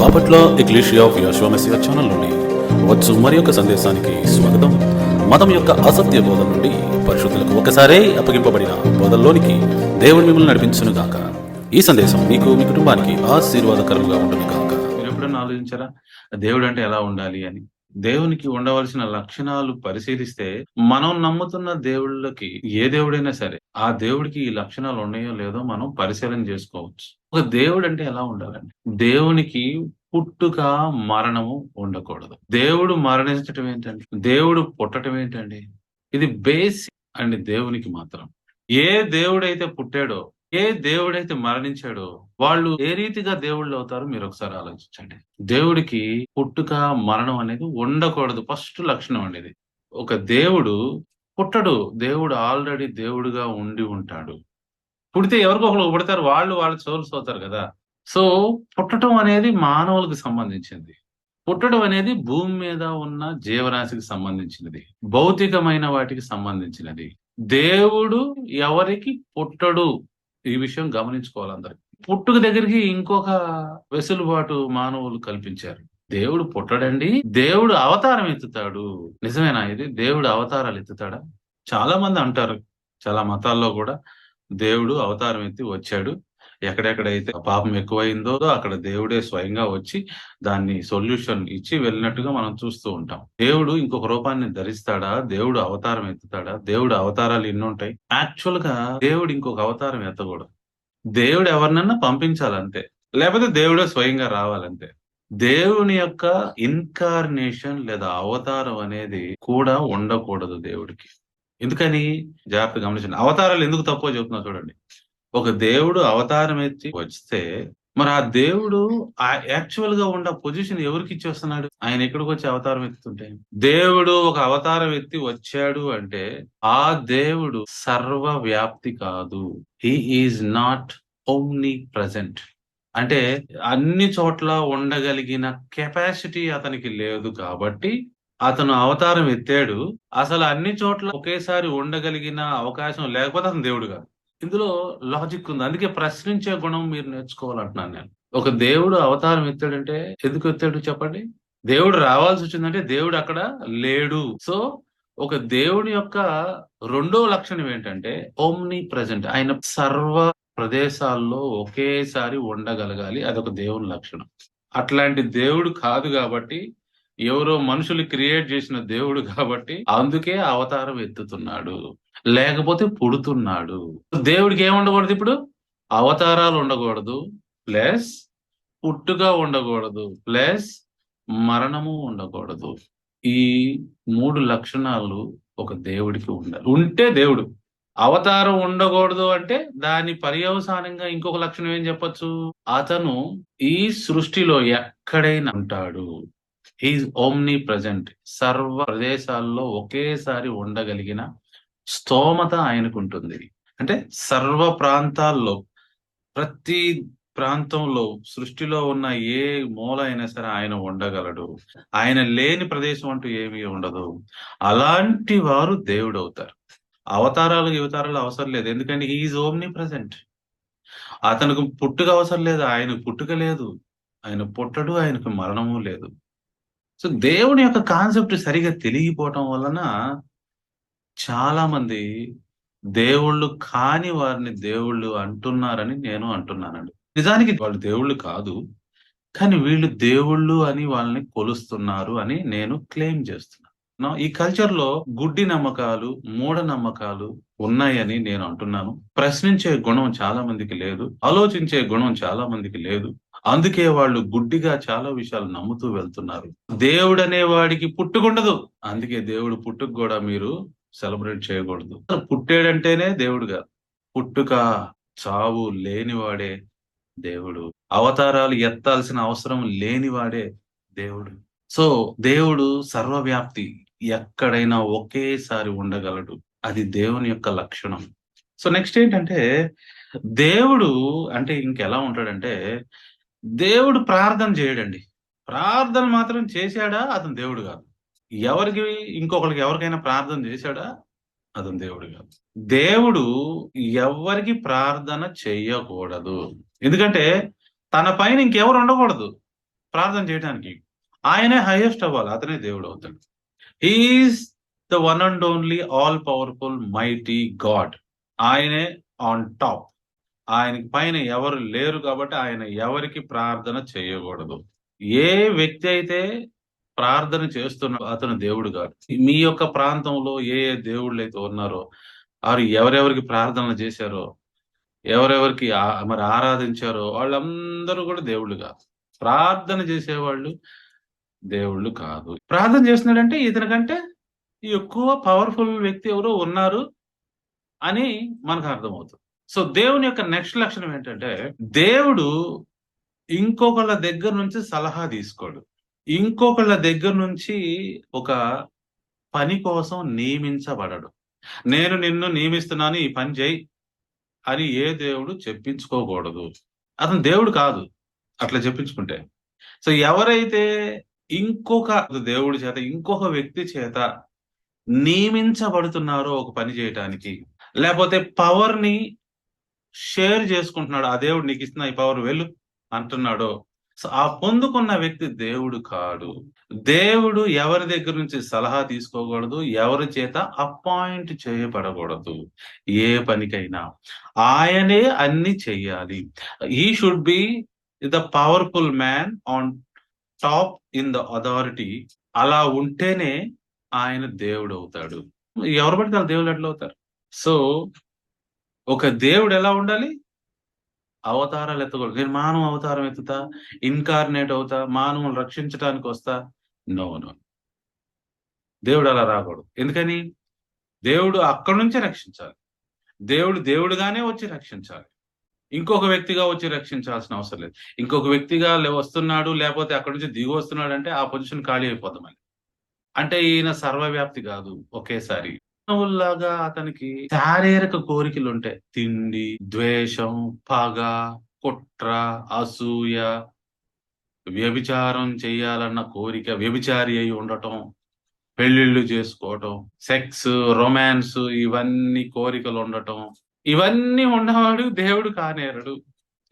Bapatla ecclesia of యశ్వమసియా ఛానల్లోని వచ్చు మరి యొక్క సందేశానికి స్వాగతం. మతం యొక్క అసత్య బోధ నుండి పరిశుద్ధులకు ఒకసారే అప్పగింపబడిన బోధల్లోనికి దేవుడు మిమ్మల్ని నడిపించును గాక. ఈ సందేశం మీకు మీ కుటుంబానికి ఆశీర్వాదకరంగా ఉంటుంది గాక. మీరు ఎప్పుడైనా ఆలోచించారా దేవుడు అంటే ఎలా ఉండాలి అని? దేవునికి ఉండవలసిన లక్షణాలు పరిశీలిస్తే మనం నమ్ముతున్న దేవుళ్ళకి ఏ దేవుడైనా సరే ఆ దేవుడికి ఈ లక్షణాలు ఉన్నాయో లేదో మనం పరిశీలన చేసుకోవచ్చు. ఒక దేవుడు అంటే ఎలా ఉండాలండి? దేవునికి పుట్టుక మరణము ఉండకూడదు. దేవుడు మరణించటం ఏంటండి? దేవుడు పుట్టటం ఏంటండి? ఇది బేసిక్ అండి దేవునికి మాత్రం. ఏ దేవుడైతే పుట్టాడో ఏ దేవుడైతే మరణించాడో వాళ్ళు ఏ రీతిగా దేవుళ్ళు అవుతారో మీరు ఒకసారి ఆలోచించండి. దేవుడికి పుట్టుక మరణం అనేది ఉండకూడదు. ఫస్ట్ లక్షణం అండి ఇది. ఒక దేవుడు పుట్టడు. దేవుడు ఆల్రెడీ దేవుడుగా ఉండి ఉంటాడు. పుడితే ఎవరికో ఒకరు పుడతారు. వాళ్ళు వాళ్ళ సోల్స్ అవుతారు కదా. సో పుట్టడం అనేది మానవులకు సంబంధించింది. పుట్టడం అనేది భూమి మీద ఉన్న జీవరాశికి సంబంధించినది. భౌతికమైన వాటికి సంబంధించినది. దేవుడు ఎవరికి పుట్టడు. ఈ విషయం గమనించుకోవాలి అందరు. పుట్టుక దగ్గరికి ఇంకొక వెసులుబాటు మానవులు కల్పించారు. దేవుడు పుట్టడండి దేవుడు అవతారం ఎత్తుతాడు. నిజమేనా ఇది? దేవుడు అవతారాలు ఎత్తుతాడా? చాలా మంది అంటారు చాలా మతాల్లో కూడా దేవుడు అవతారం ఎత్తి వచ్చాడు. ఎక్కడెక్కడైతే పాపం ఎక్కువైందో అక్కడ దేవుడే స్వయంగా వచ్చి దాన్ని సొల్యూషన్ ఇచ్చి వెళ్ళినట్టుగా మనం చూస్తూ ఉంటాం. దేవుడు ఇంకొక రూపాన్ని ధరిస్తాడా? దేవుడు అవతారం ఎత్తుతాడా? దేవుడు అవతారాలు ఎన్ని ఉంటాయి? యాక్చువల్గా దేవుడు ఇంకొక అవతారం ఎత్తకూడదు. దేవుడు ఎవరినన్నా పంపించాలంతే. లేకపోతే దేవుడే స్వయంగా రావాలంతే. దేవుని యొక్క ఇన్కార్నేషన్ లేదా అవతారం అనేది కూడా ఉండకూడదు దేవుడికి. ఎందుకని? జాగ్రత్త గమనించండి. అవతారాలు ఎందుకు తక్కువ చెప్తున్నా చూడండి. ఒక దేవుడు అవతారం ఎత్తి వస్తే మరి ఆ దేవుడు ఆ యాక్చువల్గా ఉన్న పొజిషన్ ఎవరికి ఇచ్చేస్తున్నాడు? ఆయన ఎక్కడికి వచ్చి అవతారం ఎత్తుతుంటే? దేవుడు ఒక అవతారం ఎత్తి వచ్చాడు అంటే ఆ దేవుడు సర్వ వ్యాప్తి కాదు. He is not omnipresent అంటే అన్ని చోట్ల ఉండగలిగిన కెపాసిటీ అతనికి లేదు కాబట్టి అతను అవతారం ఎత్తాడు. అసలు అన్ని చోట్ల ఒకేసారి ఉండగలిగిన అవకాశం లేకపోతే అతను దేవుడు కాదు. ఇందులో లాజిక్ ఉంది. అందుకే ప్రశ్నించే గుణం మీరు నేర్చుకోవాలంటున్నాను నేను. ఒక దేవుడు అవతారం ఎత్తాడంటే ఎందుకు ఎత్తాడు చెప్పండి? దేవుడు రావాల్సి వచ్చిందంటే దేవుడు అక్కడ లేడు. సో ఒక దేవుడి యొక్క రెండో లక్షణం ఏంటంటే ఓమ్ని ప్రజెంట్ ఆయన సర్వ ప్రదేశాల్లో ఒకేసారి ఉండగలగాలి. అదొక దేవుని లక్షణం. అట్లాంటి దేవుడు కాదు కాబట్టి ఎవరో మనుషులు క్రియేట్ చేసిన దేవుడు కాబట్టి అందుకే అవతారం ఎత్తుతున్నాడు. లేకపోతే పుడుతున్నాడు. దేవుడికి ఏం ఉండకూడదు ఇప్పుడు? అవతారాలు ఉండకూడదు. ప్లస్ పుట్టుగా ఉండకూడదు. ప్లస్ మరణము ఉండకూడదు. ఈ మూడు లక్షణాలు ఒక దేవుడికి ఉండాలి. ఉంటే దేవుడు. అవతారం ఉండకూడదు అంటే దాని పర్యవసానంగా ఇంకొక లక్షణం ఏం చెప్పొచ్చు? అతను ఈ సృష్టిలో ఎక్కడైనా ఉంటాడు. ఈజ్ ఓమ్ని ప్రజెంట్ సర్వ ప్రదేశాల్లో ఒకేసారి ఉండగలిగిన స్తోమత ఆయనకు ఉంటుంది అంటే సర్వ ప్రాంతాల్లో ప్రతి ప్రాంతంలో సృష్టిలో ఉన్న ఏ మూల అయినా సరే ఆయన ఉండగలడు. ఆయన లేని ప్రదేశం అంటూ ఏమీ ఉండదు. అలాంటి వారు దేవుడు అవుతారు అవతారాలు యువతారాలు అవసరం లేదు. ఎందుకంటే ఈజ్ ఓమ్ని ప్రజెంట్ అతనికి పుట్టుక అవసరం లేదు. ఆయన పుట్టుక లేదు. ఆయన పుట్టడు ఆయనకు మరణము లేదు. సో దేవుని యొక్క కాన్సెప్ట్ సరిగా తెలియపోవటం వలన చాలా మంది దేవుళ్ళు కాని వారిని దేవుళ్ళు అంటున్నారని నేను అంటున్నానండి. నిజానికి వాళ్ళు దేవుళ్ళు కాదు కానీ వీళ్ళు దేవుళ్ళు అని వాళ్ళని కొలుస్తున్నారు అని నేను క్లెయిమ్ చేస్తున్నాను. ఈ కల్చర్లో గుడ్డి నమ్మకాలు మూఢ నమ్మకాలు ఉన్నాయని నేను అంటున్నాను. ప్రశ్నించే గుణం చాలా మందికి లేదు ఆలోచించే గుణం చాలా మందికి లేదు. అందుకే వాళ్ళు గుడ్డిగా చాలా విషయాలు నమ్ముతూ వెళ్తున్నారు. దేవుడు అనే వాడికి పుట్టుకుండదు. అందుకే దేవుడు పుట్టుకు కూడా మీరు సెలబ్రేట్ చేయకూడదు. పుట్టాడంటేనే దేవుడు కాదు. పుట్టుక చావు లేనివాడే దేవుడు. అవతారాలు ఎత్తాల్సిన అవసరం లేనివాడే దేవుడు. సో దేవుడు సర్వవ్యాప్తి ఎక్కడైనా ఒకేసారి ఉండగలడు. అది దేవుని యొక్క లక్షణం. సో నెక్స్ట్ ఏంటంటే దేవుడు అంటే ఇంకెలా ఉంటాడంటే దేవుడు ప్రార్థన చేయడండి. ప్రార్థన మాత్రం చేశాడా? అతను దేవుడు కాదు. ఎవరికి ఇంకొకరికి ఎవరికైనా ప్రార్థన చేశాడా? అతను దేవుడు కాదు. దేవుడు ఎవరికి ప్రార్థన చెయ్యకూడదు ఎందుకంటే తన పైన ఇంకెవరు ఉండకూడదు ప్రార్థన చేయడానికి ఆయనే హైయెస్ట్ అవ్వాలి. అతనే దేవుడు అవుతాడు. He is the one and only all powerful mighty God ఆయనే ఆన్ టాప్ ఆయనకి పైన ఎవరు లేరు కాబట్టి ఆయన ఎవరికి ప్రార్థన చేయకూడదు. ఏ వ్యక్తి అయితే ప్రార్థన చేస్తున్న అతను దేవుడు కాదు. మీ యొక్క ప్రాంతంలో ఏ ఏ దేవుళ్ళు అయితే ఉన్నారో వారు ఎవరెవరికి ప్రార్థనలు చేశారో ఎవరెవరికి మరి ఆరాధించారో వాళ్ళందరూ కూడా దేవుళ్ళు కాదు. ప్రార్థన చేసేవాళ్ళు దేవుళ్ళు కాదు. ప్రార్థన చేస్తున్నాడంటే ఇతనికంటే ఎక్కువ పవర్ఫుల్ వ్యక్తి ఎవరో ఉన్నారు అని మనకు అర్థమవుతుంది. సో దేవుని యొక్క నెక్స్ట్ లక్షణం ఏంటంటే దేవుడు ఇంకొకళ్ళ దగ్గర నుంచి సలహా తీసుకోడు. ఇంకొకళ్ళ దగ్గర నుంచి ఒక పని కోసం నియమించబడడు. నేను నిన్ను నియమిస్తున్నాను ఈ పని చేయి అని ఏ దేవుడు చెప్పించుకోకూడదు. అతను దేవుడు కాదు. అట్లా చెప్పించుకుంటే. సో ఎవరైతే ఇంకొక దేవుడి చేత ఇంకొక వ్యక్తి చేత నియమించబడుతున్నారో ఒక పని చేయటానికి లేకపోతే పవర్ని షేర్ చేసుకుంటున్నాడు ఆ దేవుడు నీకు ఇస్తున్న ఈ పవర్ వెళ్ళు అంటున్నాడో సో ఆ పొందుకున్న వ్యక్తి దేవుడు కాడు. దేవుడు ఎవరి దగ్గర నుంచి సలహా తీసుకోకూడదు ఎవరి చేత అపాయింట్ చేయబడకూడదు. ఏ పనికైనా. ఆయనే అన్ని చెయ్యాలి ఈ should be the powerful man on top in the authority అలా ఉంటేనే ఆయన దేవుడు అవుతాడు. ఎవరు పడితే వాళ్ళు దేవుడు అట్లా అవుతారు? సో ఒక దేవుడు ఎలా ఉండాలి? అవతారాలు ఎత్తకూడదు. నేను మానవ అవతారం ఎత్తుతా ఇన్కార్నేట్ అవుతా మానవులు రక్షించడానికి వస్తా? నో నో దేవుడు అలా రాకూడదు. ఎందుకని? దేవుడు అక్కడి నుంచే రక్షించాలి. దేవుడు దేవుడుగానే వచ్చి రక్షించాలి. ఇంకొక వ్యక్తిగా వచ్చి రక్షించాల్సిన అవసరం లేదు. ఇంకొక వ్యక్తిగా లే- వస్తున్నాడు లేకపోతే అక్కడి నుంచి దిగి వస్తున్నాడు అంటే ఆ పొజిషన్ ఖాళీ అయిపోతామని అంటే ఈయన సర్వవ్యాప్తి కాదు ఒకేసారి. మానవుల్లాగా అతనికి శారీరక కోరికలు ఉంటాయి తిండి ద్వేషం పగ కుట్ర అసూయ వ్యభిచారం చేయాలన్న కోరిక వ్యభిచారి అయి ఉండటం పెళ్ళిళ్ళు చేసుకోవటం సెక్స్ రొమాన్స్ ఇవన్నీ కోరికలు ఉండటం ఇవన్నీ ఉన్నవాడు దేవుడు కానేరడు.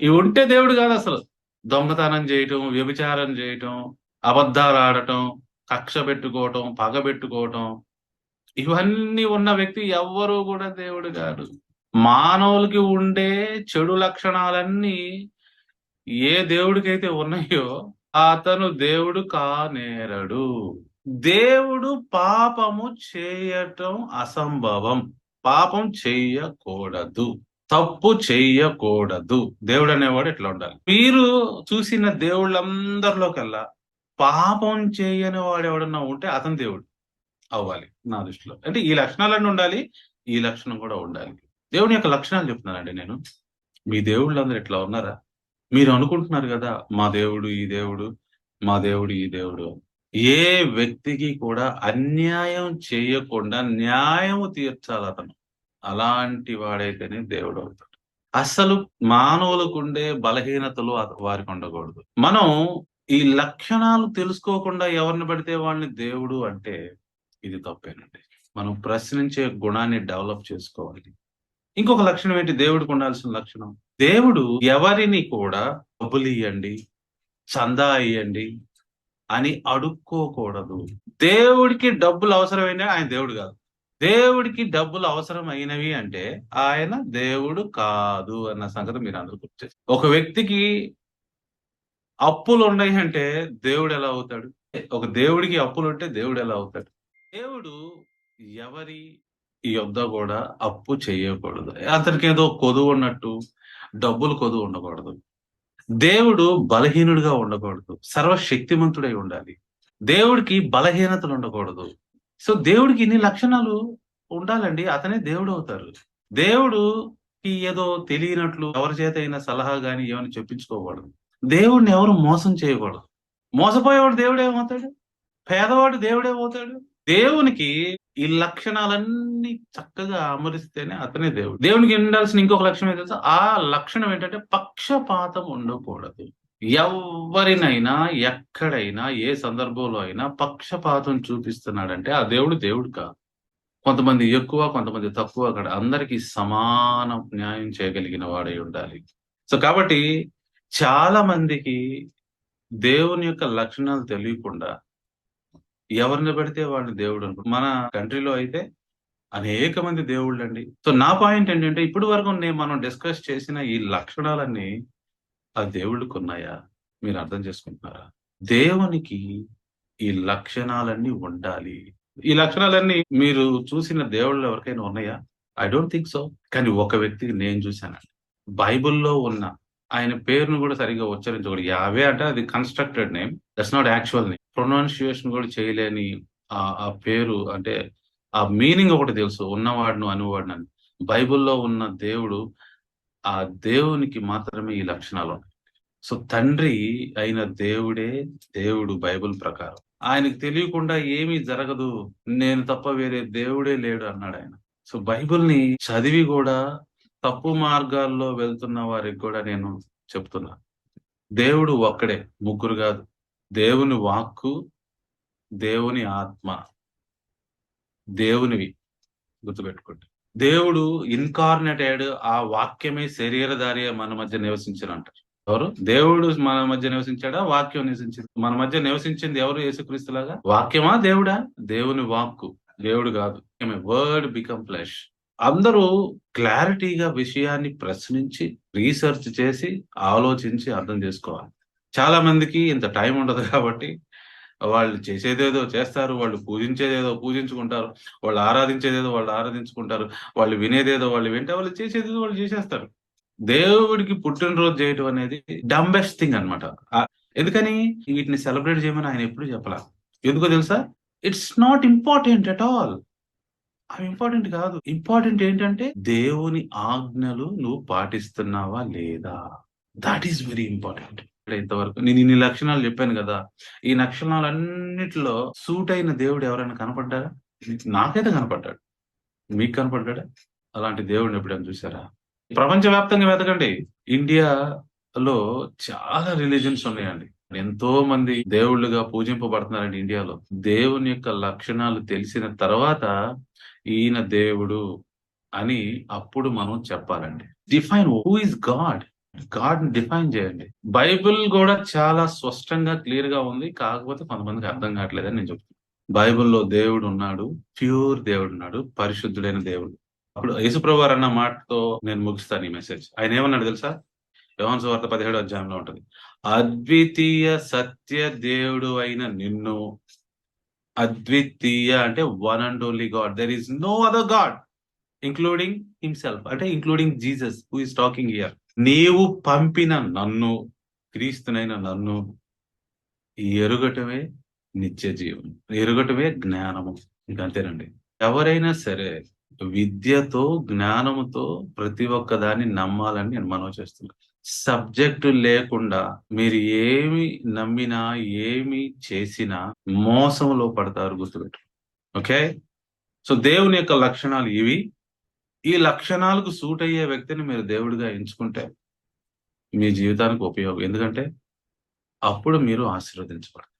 ఇవి ఉంటే దేవుడు కాదు అసలు. దొంగతనం చేయటం వ్యభిచారం చేయటం అబద్ధాలు ఆడటం కక్ష పెట్టుకోవటం పగ పెట్టుకోవటం ఇవన్నీ ఉన్న వ్యక్తి ఎవ్వరూ కూడా దేవుడు కాదు. మానవులకి ఉండే చెడు లక్షణాలన్నీ ఏ దేవుడికైతే ఉన్నాయో అతను దేవుడు కానేరడు. దేవుడు పాపము చేయటం అసంభవం. పాపం చెయ్యకూడదు తప్పు చెయ్యకూడదు దేవుడు అనేవాడు ఇట్లా ఉండాలి. మీరు చూసిన దేవుళ్ళందరిలోకెల్లా పాపం చేయని వాడు ఎవడన్నా ఉంటే అతను దేవుడు. అవ్వాలి నా దృష్టిలో. అంటే ఈ లక్షణాలన్నీ ఉండాలి ఈ లక్షణం కూడా ఉండాలి. దేవుని యొక్క లక్షణాలు చెప్తున్నానండి నేను. మీ దేవుళ్ళు అందరు ఇట్లా ఉన్నారా? మీరు అనుకుంటున్నారు కదా మా దేవుడు ఈ దేవుడు మా దేవుడు ఈ దేవుడు ఏ వ్యక్తికి కూడా అన్యాయం చేయకుండా న్యాయం తీర్చాలి అతను. అలాంటి వాడైతేనే దేవుడు అవుతాడు. అసలు మానవులకు ఉండే బలహీనతలు వారికి ఉండకూడదు. మనం ఈ లక్షణాలు తెలుసుకోకుండా ఎవరిని పడితే వాళ్ళని దేవుడు అంటే ఇది తప్పేనండి. మనం ప్రశ్నించే గుణాన్ని డెవలప్ చేసుకోవాలి. ఇంకొక లక్షణం ఏంటి? దేవుడికి ఉండాల్సిన లక్షణం. దేవుడు ఎవరిని కూడా డబ్బులు ఇవ్వండి చందా ఇవ్వండి అని అడుక్కోకూడదు. దేవుడికి డబ్బులు అవసరమైన ఆయన దేవుడు కాదు. దేవుడికి డబ్బులు అవసరం అయినవి అంటే ఆయన దేవుడు కాదు అన్న సంగతి మీరు అందరూ గుర్తు ఒక వ్యక్తికి అప్పులు ఉన్నాయి అంటే దేవుడు ఎలా అవుతాడు? ఒక దేవుడికి అప్పులు ఉంటే దేవుడు ఎలా అవుతాడు? దేవుడు ఎవరి యొద్ద కూడా అప్పు చేయకూడదు. అతనికి ఏదో కొదువు ఉన్నట్టు డబ్బులు కొదువు ఉండకూడదు. దేవుడు బలహీనుడిగా ఉండకూడదు. సర్వశక్తిమంతుడై ఉండాలి. దేవుడికి బలహీనతలు ఉండకూడదు. సో దేవుడికి ఇన్ని లక్షణాలు ఉండాలండి. అతనే దేవుడు అవుతారు. దేవుడుకి ఏదో తెలియనట్లు ఎవరి చేత అయినా సలహా కానీ ఏమైనా చెప్పించుకోకూడదు. దేవుడిని ఎవరు మోసం చేయకూడదు. మోసపోయేవాడు దేవుడు ఏమవుతాడు పేదవాడు దేవుడేమవుతాడు? దేవునికి ఈ లక్షణాలన్నీ చక్కగా అమరిస్తేనే అతనే దేవుడు. దేవునికి ఉండాల్సిన ఇంకొక లక్షణం ఏంటో ఆ లక్షణం ఏంటంటే పక్షపాతం ఉండకూడదు. ఎవరినైనా ఎక్కడైనా ఏ సందర్భంలో అయినా పక్షపాతం చూపిస్తున్నాడంటే ఆ దేవుడు దేవుడు కాదు. కొంతమంది ఎక్కువ కొంతమంది తక్కువ అక్కడ అందరికీ సమాన న్యాయం చేయగలిగిన వాడై ఉండాలి. సో కాబట్టి చాలా మందికి దేవుని యొక్క లక్షణాలు తెలియకుండా ఎవరిని పెడితే వాళ్ళని దేవుడు అనుకుంటారు మన కంట్రీలో అయితే అనేక మంది దేవుళ్ళు అండి సో నా పాయింట్ ఏంటంటే ఇప్పటి వరకు నేను మనం డిస్కస్ చేసిన ఈ లక్షణాలన్నీ ఆ దేవుళ్ళకు ఉన్నాయా? మీరు అర్థం చేసుకుంటున్నారా? దేవునికి ఈ లక్షణాలన్నీ ఉండాలి. ఈ లక్షణాలన్నీ మీరు చూసిన దేవుళ్ళు ఎవరికైనా ఉన్నాయా? I don't think so. కానీ ఒక వ్యక్తికి నేను చూశానండి బైబిల్లో ఉన్న ఆయన పేరును కూడా సరిగా ఉచ్చరించకూడదు. యావే అంటే అది constructed name. That's not actual name. Pronunciation కూడా చేయలేని ఆ పేరు అంటే ఆ మీనింగ్ ఒకటి తెలుసు ఉన్నవాడును అనువాడును అని. బైబిల్లో ఉన్న దేవుడు ఆ దేవునికి మాత్రమే ఈ లక్షణాలు ఉన్నాయి. సో తండ్రి అయిన దేవుడే దేవుడు బైబిల్ ప్రకారం. ఆయనకు తెలియకుండా ఏమీ జరగదు నేను తప్ప వేరే దేవుడే లేడు అన్నాడు ఆయన. సో బైబిల్ని చదివి కూడా తప్పు మార్గాల్లో వెళ్తున్న వారికి కూడా నేను చెప్తున్నా. దేవుడు ఒక్కడే ముగ్గురు కాదు. దేవుని వాక్కు దేవుని ఆత్మ దేవునివి గుర్తుపెట్టుకోండి. దేవుడు ఇన్కార్నేటెడ్ ఆ వాక్యమే శరీరధారి మన మధ్య నివసించిన అంటారు ఎవరు? దేవుడు మన మధ్య నివసించాడా? వాక్యం నివసించింది మన మధ్య నివసించింది ఎవరు? యేసుక్రీస్తులాగా వాక్యమా? దేవుడా? దేవుని వాక్కు. దేవుడు కాదు. వర్డ్ బికమ్ ఫ్లెష్ అందరూ క్లారిటీగా విషయాన్ని ప్రశ్నించి రీసెర్చ్ చేసి ఆలోచించి అర్థం చేసుకోవాలి. చాలా మందికి ఇంత టైం ఉండదు కాబట్టి వాళ్ళు చేసేదేదో చేస్తారు వాళ్ళు పూజించేదేదో పూజించుకుంటారు వాళ్ళు ఆరాధించేదేదో వాళ్ళు ఆరాధించుకుంటారు వాళ్ళు వినేదేదో వాళ్ళు వింటే వాళ్ళు చేసేదేదో వాళ్ళు చేసేస్తారు. దేవుడికి పుట్టినరోజు చేయటం అనేది డంబెస్ట్ థింగ్ అనమాట ఎందుకని? వీటిని సెలబ్రేట్ చేయమని ఆయన ఎప్పుడు చెప్పలా. ఎందుకో తెలుసా? It's not important at all అవి ఇంపార్టెంట్ కాదు. ఇంపార్టెంట్ ఏంటంటే దేవుని ఆజ్ఞలు నువ్వు పాటిస్తున్నావా లేదా? దాట్ ఈస్ వెరీ ఇంపార్టెంట్ ఇంతవరకు. నేను ఇన్ని లక్షణాలు చెప్పాను కదా. ఈ లక్షణాలన్నిటిలో సూట్ అయిన దేవుడు ఎవరైనా కనపడ్డారా? నాకైతే కనపడ్డాడు. మీకు కనపడ్డాడా? అలాంటి దేవుడిని ఎప్పుడైనా చూసారా ప్రపంచవ్యాప్తంగా వెతకండి. ఇండియాలో చాలా రిలీజన్స్ ఉన్నాయండి. ఎంతో మంది దేవుళ్ళుగా పూజింపబడుతున్నారండి ఇండియాలో. దేవుని యొక్క లక్షణాలు తెలిసిన తర్వాత ఈయన దేవుడు అని అప్పుడు మనం చెప్పాలండి. Define who is God God define చేయండి. బైబిల్ కూడా చాలా స్పష్టంగా క్లియర్గా ఉంది. కాకపోతే కొంతమందికి అర్థం కావట్లేదని నేను చెప్తున్నాను బైబిల్లో దేవుడు ఉన్నాడు. ప్యూర్ దేవుడు ఉన్నాడు. పరిశుద్ధుడైన దేవుడు. అప్పుడు యేసుప్రభు అన్న మాటతో నేను ముగిస్తాను ఈ మెసేజ్. ఆయన ఏమన్నాడు తెలుసా? యోహన్ సువార్త పదిహేడు అధ్యాయంలో ఉంటుంది. అద్వితీయ సత్య దేవుడు అయిన నిన్ను అద్వితీయ అంటే one and only God there is no other God including himself అంటే including Jesus who is talking here నీవు పంపిన నన్ను క్రీస్తునైన నన్ను ఎరుగటమే నిత్య జీవం ఎరుగటమే జ్ఞానము. ఇంకంతేనండి ఎవరైనా సరే విద్యతో జ్ఞానముతో ప్రతి ఒక్క దాన్ని నమ్మాలని నేను మనవి చేస్తున్నాను సబ్జెక్టు లేకుండా మీరు ఏమి నమ్మినా ఏమి చేసినా మోసంలో పడతారు గుర్తుపెట్టు ఓకే? సో దేవుని యొక్క లక్షణాలు ఇవి. ఈ లక్షణాలకు సూట్ అయ్యే వ్యక్తిని మీరు దేవుడిగా ఎంచుకుంటే మీ జీవితానికి ఉపయోగం. ఎందుకంటే అప్పుడు మీరు ఆశీర్వదించబడతారు.